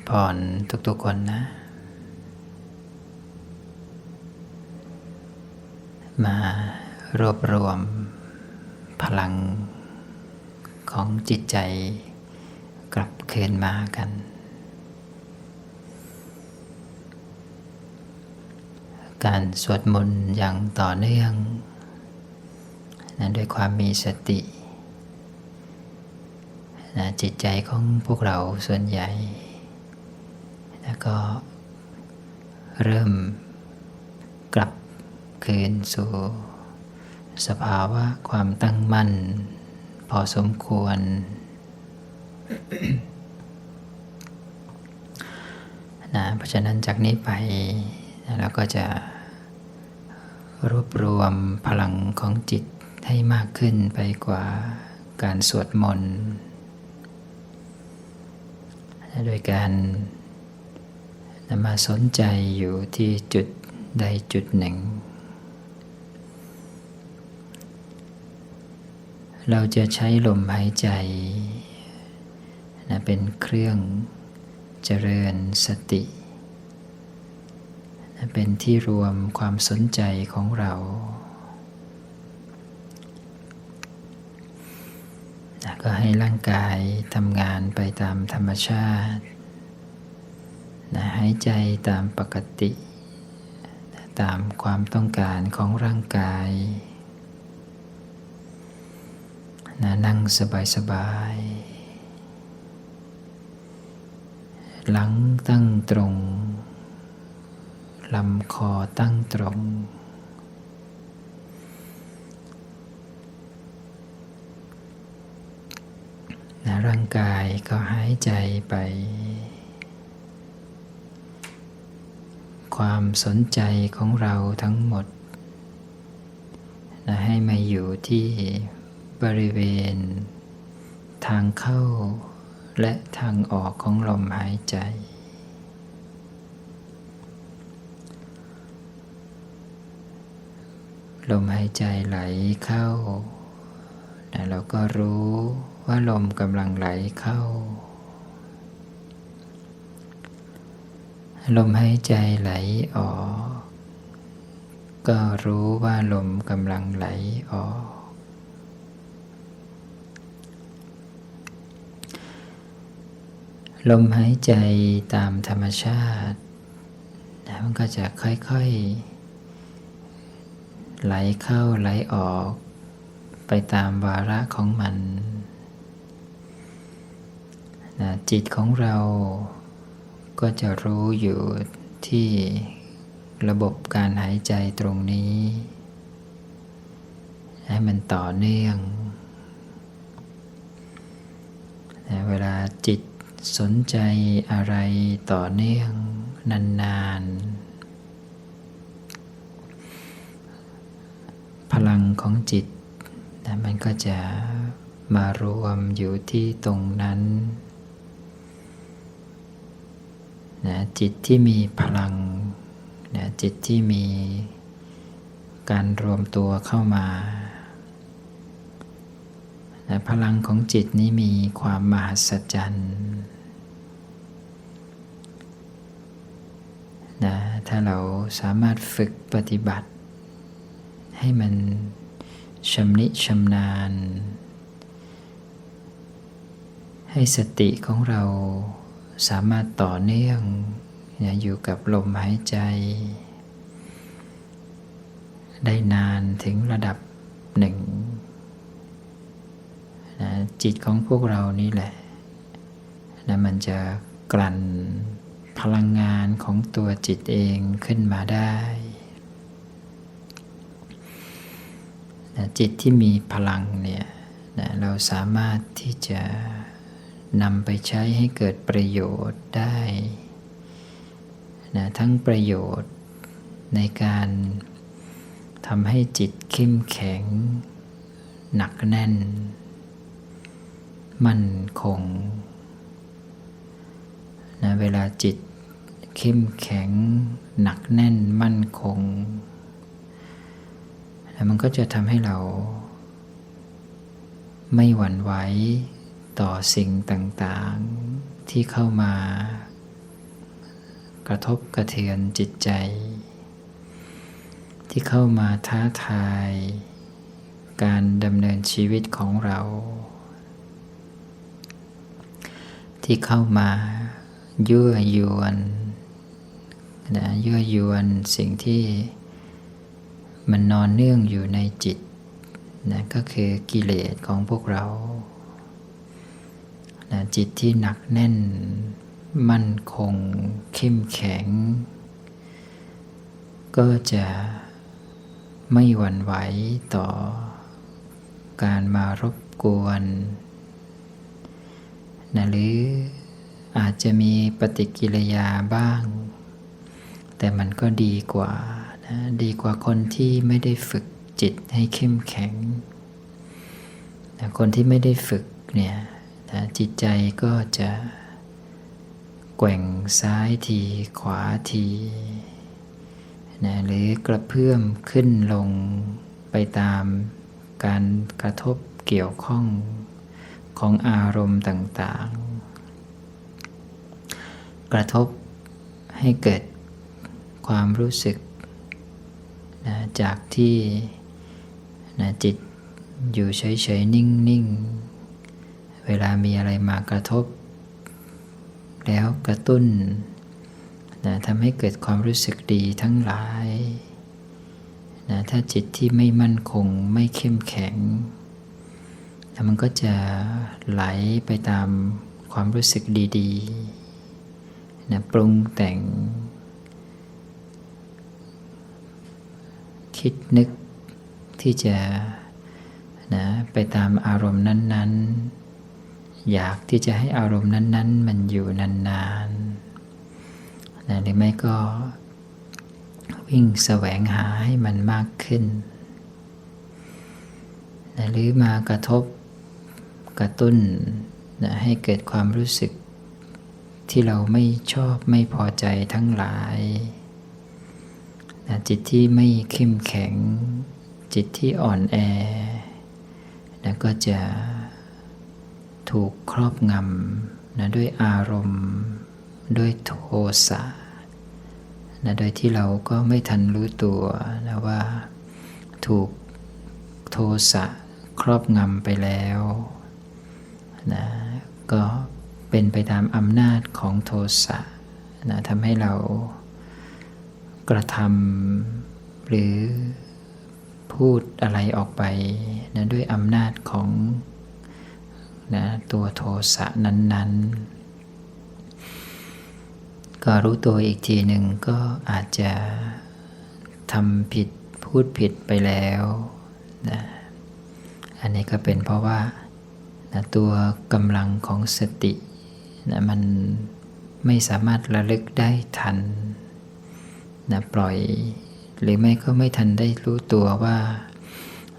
เจริญพรทุกๆคนนะ มารวบรวมพลังของจิตใจกลับคืนมากัน การสวดมนต์อย่างต่อเนื่องนะด้วยความมีสตินะจิตใจของพวกเราส่วนใหญ่ แล้วก็เริ่มกลับคืนสู่สภาวะความตั้งมั่น พอสมควร นะเพราะฉะนั้นจากนี้ไปเราก็จะรวบรวมพลังของจิตให้มากขึ้นไปกว่าการสวดมนต์โดยการ นำมาสนใจอยู่ที่จุดใดจุดหนึ่ง เราจะใช้ลมหายใจนะเป็นเครื่องเจริญสตินะเป็นที่รวมความสนใจของเรานะก็ให้ร่างกายทำงานไปตามธรรมชาติ นะหายใจตามปกตินะตามความต้องการของร่างกายนะนั่งสบายๆหลังตั้งตรงลำคอตั้งตรง นะร่างกายก็หายใจไป ความสนใจของเราทั้งหมดนะให้มาอยู่ที่บริเวณ ทางเข้าและทางออกของลมหายใจ ลมหายใจไหลเข้านะเราก็รู้ว่าลมกำลังไหลเข้า ลมหายใจไหลออก ก็รู้ว่าลมกำลังไหลออก ลมหายใจตามธรรมชาติมันก็จะค่อยๆ ไหลเข้าไหลออก ไปตามวาระของมันนะจิตของเรา ก็จะรู้อยู่ที่ระบบการหายใจตรงนี้ ให้มันต่อเนื่องเวลาจิตสนใจอะไรต่อเนื่องนานๆ พลังของจิตมันก็จะมารวมอยู่ที่ตรงนั้น นะจิตที่มีพลังนะจิตที่มีการรวมตัวเข้ามานะพลังของจิตนี้มีความมหัศจรรย์นะถ้าเราสามารถฝึกปฏิบัติ ให้มันชำนิชำนาญ ให้สติของเรา สามารถต่อเนื่องอยู่กับลมหายใจ ได้นานถึงระดับหนึ่งนะจิตของพวกเรานี่แหละนะมันจะกลั่นพลังงานของตัวจิตเองขึ้นมาได้นะจิตที่มีพลังเนี่ยนะเราสามารถที่จะ นำไปใช้ให้เกิดประโยชน์ได้นะทั้งประโยชน์ในการทำให้จิตเข้มแข็ง หนักแน่น มั่นคงนะเวลาจิตเข้มแข็ง หนักแน่นมั่นคงแล้วมันก็จะทำให้เรา ไม่หวั่นไหว ต่อสิ่งต่างๆ ที่เข้ามากระทบกระเทือนจิตใจ ที่เข้ามาท้าทาย การดำเนินชีวิตของเรา ที่เข้ามายั่วยวนนะยั่วยวนสิ่งที่มันนอนเนื่องอยู่ในจิตนะก็คือกิเลสของพวกเรา นะจิตที่หนักแน่น มั่นคง เข้มแข็ง ก็จะไม่หวั่นไหวต่อการมารบกวนนะหรืออาจจะมีปฏิกิริยาบ้าง แต่มันก็ดีกว่านะดีกว่าคนที่ไม่ได้ฝึกจิตให้เข้มแข็งนะคนที่ไม่ได้ฝึกเนี่ย นะจิตใจก็จะแกว่งซ้ายทีขวาทีนะหรือกระเพื่อมขึ้นลงไปตามการกระทบเกี่ยวข้องของอารมณ์ต่างๆ กระทบให้เกิดความรู้สึกนะจากที่นะจิตอยู่เฉยๆ นิ่งๆ เวลามีอะไรมากระทบ แล้วกระตุ้นนะทำให้เกิดความรู้สึกดีทั้งหลายนะถ้าจิตที่ไม่มั่นคงไม่เข้มแข็งแล้วมันก็จะไหลไปตามความรู้สึกดีๆนะปรุงแต่ง คิดนึกที่จะนะไปตามอารมณ์นั้น ๆ อยากที่จะให้อารมณ์นั้น ๆ มันอยู่นานๆนะหรือไม่ก็วิ่งแสวงหาให้มันมากขึ้นนะหรือมากระทบกระตุ้นนะให้เกิดความรู้สึกที่เราไม่ชอบไม่พอใจทั้งหลายนะจิตที่ไม่เข้มแข็ง จิตที่อ่อนแอนะก็จะ ถูกครอบงำนะด้วยอารมณ์ ด้วยโทสะนะโดยที่เราก็ไม่ทันรู้ตัวนะว่าถูกโทสะครอบงำไปแล้วนะก็เป็นไปตามอำนาจของโทสะนะทำให้เรากระทำหรือพูดอะไรออกไปนะด้วยอำนาจของ นะตัวโทสะนั้นๆ ก็รู้ตัวอีกทีหนึ่งก็อาจจะทำผิดพูดผิดไปแล้วนะอันนี้ก็เป็นเพราะว่านะตัวกำลังของสตินะมันไม่สามารถระลึกได้ทันนะปล่อย หรือไม่ก็ไม่ทันได้รู้ตัวว่า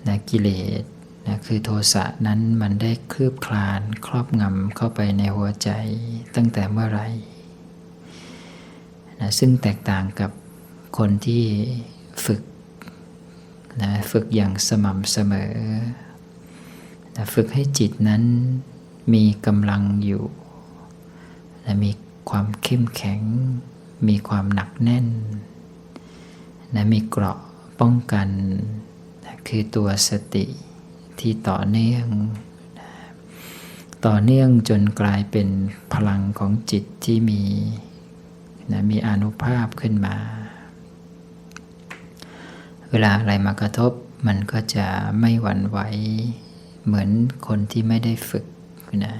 นะกิเลส นะคือโทสะนั้นมันได้คลืบคลานครอบงำเข้าไปในหัวใจตั้งแต่เมื่อไหร่นะซึ่งแตกต่างกับคนที่ฝึกนะฝึกอย่างสม่ำเสมอนะฝึกให้จิตนั้นมีกำลังอยู่นะมีความเข้มแข็ง มีความหนักแน่นนะมีเกราะป้องกันนะคือตัวสติ ที่ต่อเนื่อง ต่อเนื่องจนกลายเป็นพลังของจิตที่มีนะมีอนุภาพขึ้นมา เวลาอะไรมากระทบมันก็จะไม่หวั่นไหวเหมือนคนที่ไม่ได้ฝึกนะ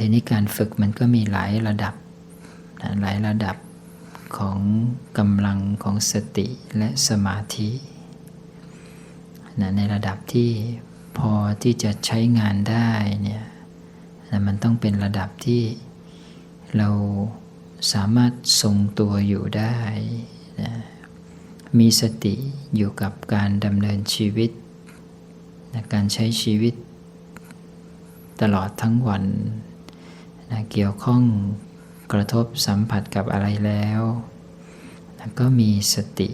ทีนี้การฝึกมันก็มีหลายระดับนะหลายระดับของกำลังของสติและสมาธิ นะในระดับที่พอที่จะใช้งานได้เนี่ยนะมันต้องเป็นระดับที่เราสามารถทรงตัวอยู่ได้นะมีสติอยู่กับการดำเนินชีวิตนะการใช้ชีวิตตลอดทั้งวันนะเกี่ยวข้องกระทบสัมผัสกับอะไรแล้วนะก็มีสติ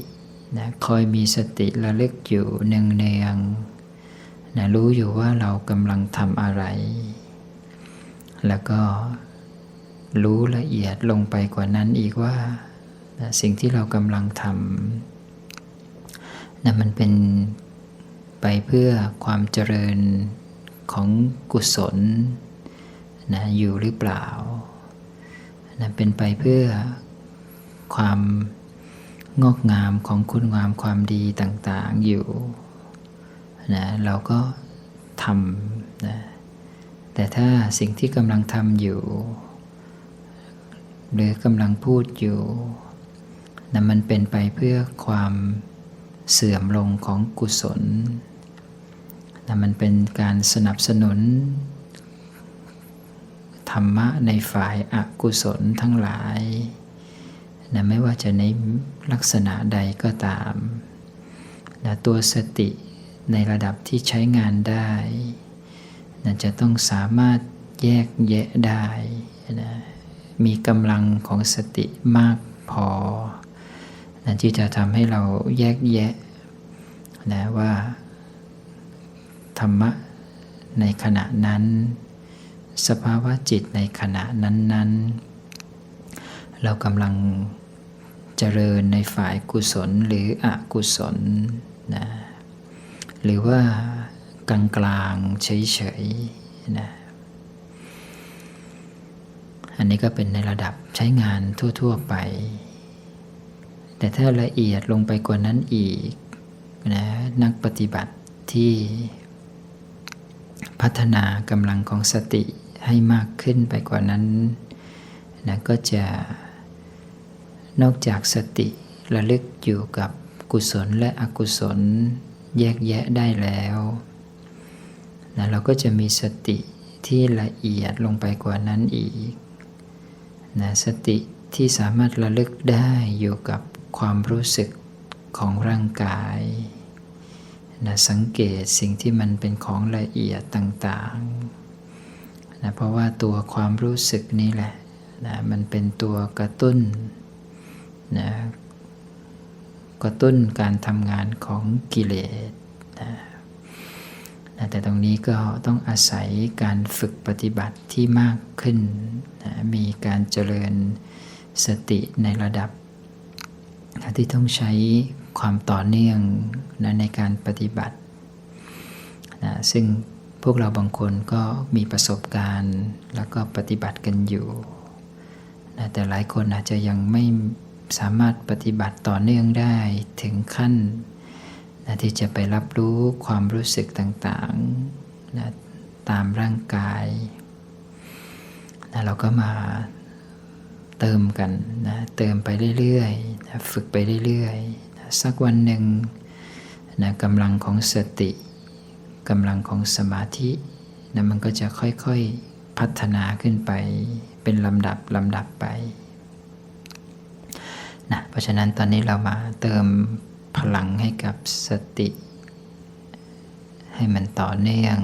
นะคอยมีสติระลึกอยู่เนืองๆนะรู้อยู่ว่าเรากำลังทำอะไร แล้วก็รู้ละเอียดลงไปกว่านั้นอีกว่านะสิ่งที่เรากำลังทำนะมันเป็นไปเพื่อความเจริญของกุศลนะอยู่หรือเปล่านะเป็นไปเพื่อความ งอกงามของคุณงามความดีต่างๆอยู่นะเราก็ทำนะแต่ถ้าสิ่งที่กำลังทำอยู่ หรือกำลังพูดอยู่นะมันเป็นไปเพื่อความเสื่อมลงของกุศลนะมันเป็นการสนับสนุน ธรรมะในฝ่ายอากุศลทั้งหลาย นะไม่ว่าจะในลักษณะใดก็ตามนะตัวสติในระดับที่ใช้งานได้นะจะต้องสามารถแยกแยะได้นะมีกำลังของสติมากพอนะที่จะทำให้เราแยกแยะนะว่าธรรมะในขณะนั้น สภาวะจิตในขณะนั้นๆ เรากำลัง จริญในฝ่ายกุศลหรืออกุศลนะหรือว่ากลางกลางๆเฉยๆนะอันนี้ก็เป็นในระดับใช้งานทั่ว ๆไป แต่ถ้าละเอียดลงไปกว่านั้นอีกนะนักปฏิบัติที่พัฒนากำลังของสติให้มากขึ้นไปกว่านั้นนะก็จะ นอกจากสติระลึกอยู่กับกุศลและอกุศลแยกแยะได้แล้วนะเราก็จะมีสติที่ละเอียดลงไปกว่านั้นอีกนะสติที่สามารถระลึกได้อยู่กับความรู้สึกของร่างกายนะสังเกตสิ่งที่มันเป็นของละเอียดต่างๆนะเพราะว่าตัวความรู้สึกนี้แหละนะมันเป็นตัวกระตุ้น นะกระตุ้นการทำงานของกิเลสนะนะแต่ตรงนี้ก็ต้องอาศัยการฝึกปฏิบัติที่มากขึ้นนะมีการเจริญสติในระดับนะที่ต้องใช้ความต่อเนื่องนะในการปฏิบัตินะซึ่งพวกเราบางคนก็มีประสบการณ์แล้วก็ปฏิบัติกันอยู่นะแต่หลายคนอาจจะยังไม่ สามารถปฏิบัติต่อเนื่องได้ถึงขั้นนะที่จะไปรับรู้ความรู้สึกต่างๆนะตามร่างกายนะเราก็มาเติมกันนะเติมไปเรื่อยๆนะฝึกไปเรื่อยๆนะสักวันหนึ่งนะกำลังของสติกำลังของสมาธินะมันก็จะค่อยๆพัฒนาขึ้นไปเป็นลำดับลำดับไป นะเพราะฉะนั้นตอนนี้เรามาเติมพลังให้กับสติ ให้มันต่อเนื่อง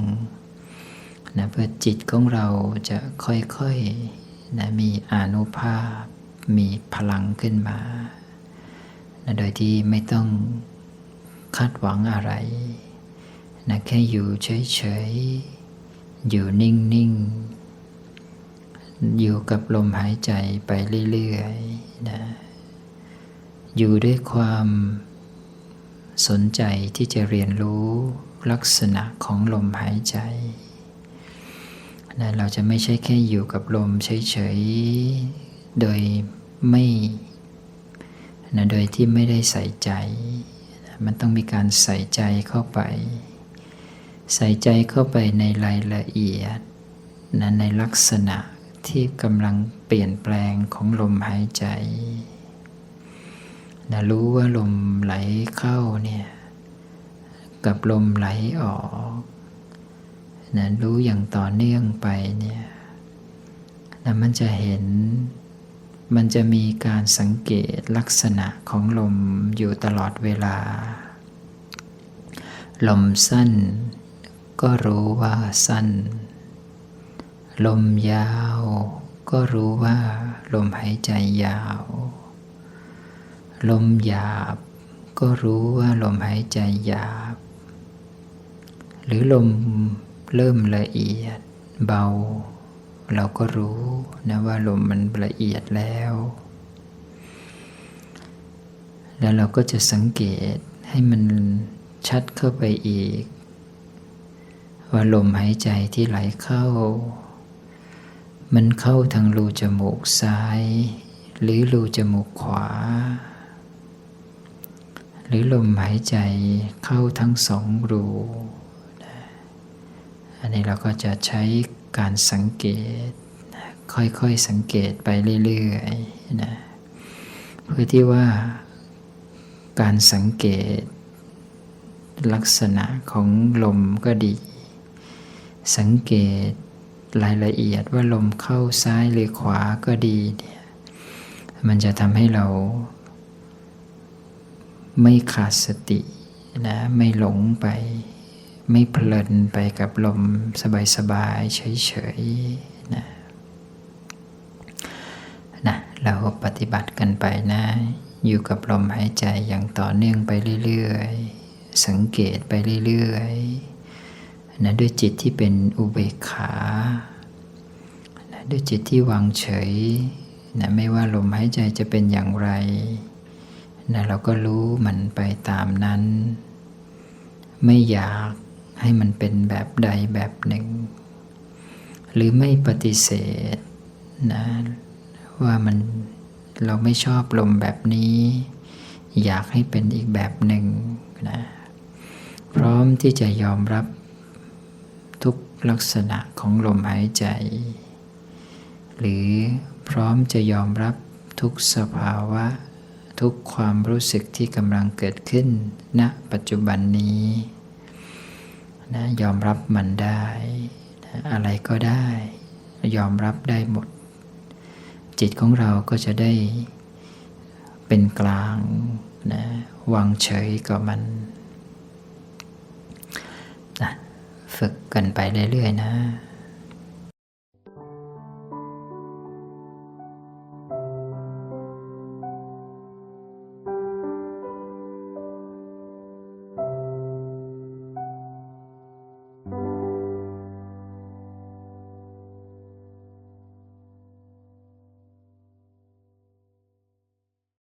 นะเพื่อจิตของเราจะค่อยๆนะมีอนุภาพ มีพลังขึ้นมานะโดยที่ไม่ต้องคาดหวังอะไรนะแค่อยู่เฉยๆ อยู่นิ่งๆ อยู่กับลมหายใจไปเรื่อยๆนะ อยู่ด้วยความสนใจที่จะเรียนรู้ลักษณะของลมหายใจนะเราจะไม่ใช่แค่อยู่กับลมเฉยๆ โดยไม่นะโดยที่ไม่ได้ใส่ใจ มันต้องมีการใส่ใจเข้าไป ใส่ใจเข้าไปในรายละเอียดนะในลักษณะที่กำลังเปลี่ยนแปลงของลมหายใจ นะรู้ว่าลมไหลเข้าเนี่ยกับลมไหลออกนะรู้อย่างต่อเนื่องไปเนี่ยนะมันจะเห็น มันจะมีการสังเกตลักษณะของลมอยู่ตลอดเวลา ลมสั้น ก็รู้ว่าสั้น ลมยาว ก็รู้ว่าลมหายใจยาว ลมหยาบ ก็รู้ว่าลมหายใจหยาบ หรือลมเริ่มละเอียด เบา เราก็รู้นะว่าลมมันละเอียดแล้ว แล้วเราก็จะสังเกตให้มันชัดเข้าไปอีก ว่าลมหายใจที่ไหลเข้า มันเข้าทางรูจมูกซ้าย หรือรูจมูกขวา หรือลมหายใจเข้าทั้งสองรูนะอันนี้เราก็จะใช้การสังเกต ค่อยๆสังเกตไปเรื่อยๆนะเพื่อที่ว่าการสังเกตลักษณะของลมก็ดี สังเกตรายละเอียดว่าลมเข้าซ้ายหรือขวาก็ดีเนี่ยมันจะทำให้เรา ไม่ขาดสตินะไม่หลงไป ไม่เพลินไปกับลมสบายๆเฉยๆนะนะเราปฏิบัติกันไปนะ อยู่กับลมหายใจอย่างต่อเนื่องไปเรื่อยๆ สังเกตไปเรื่อยๆนะด้วยจิตที่เป็นอุเบกขานะด้วยจิตที่วางเฉยนะไม่ว่าลมหายใจจะเป็นอย่างไร นะเราก็รู้มันไปตามนั้น ไม่อยากให้มันเป็นแบบใดแบบหนึ่ง หรือไม่ปฏิเสธนะว่ามันเราไม่ชอบลมแบบนี้ อยากให้เป็นอีกแบบหนึ่งนะพร้อมที่จะยอมรับทุกลักษณะของลมหายใจ หรือพร้อมจะยอมรับทุกสภาวะ ทุกความรู้สึกที่กำลังเกิดขึ้นณปัจจุบันนี้นะยอมรับมันได้นะอะไรก็ได้ ยอมรับได้หมด จิตของเราก็จะได้เป็นกลางนะวางเฉยกับมันนะฝึกกันไปเรื่อยๆนะ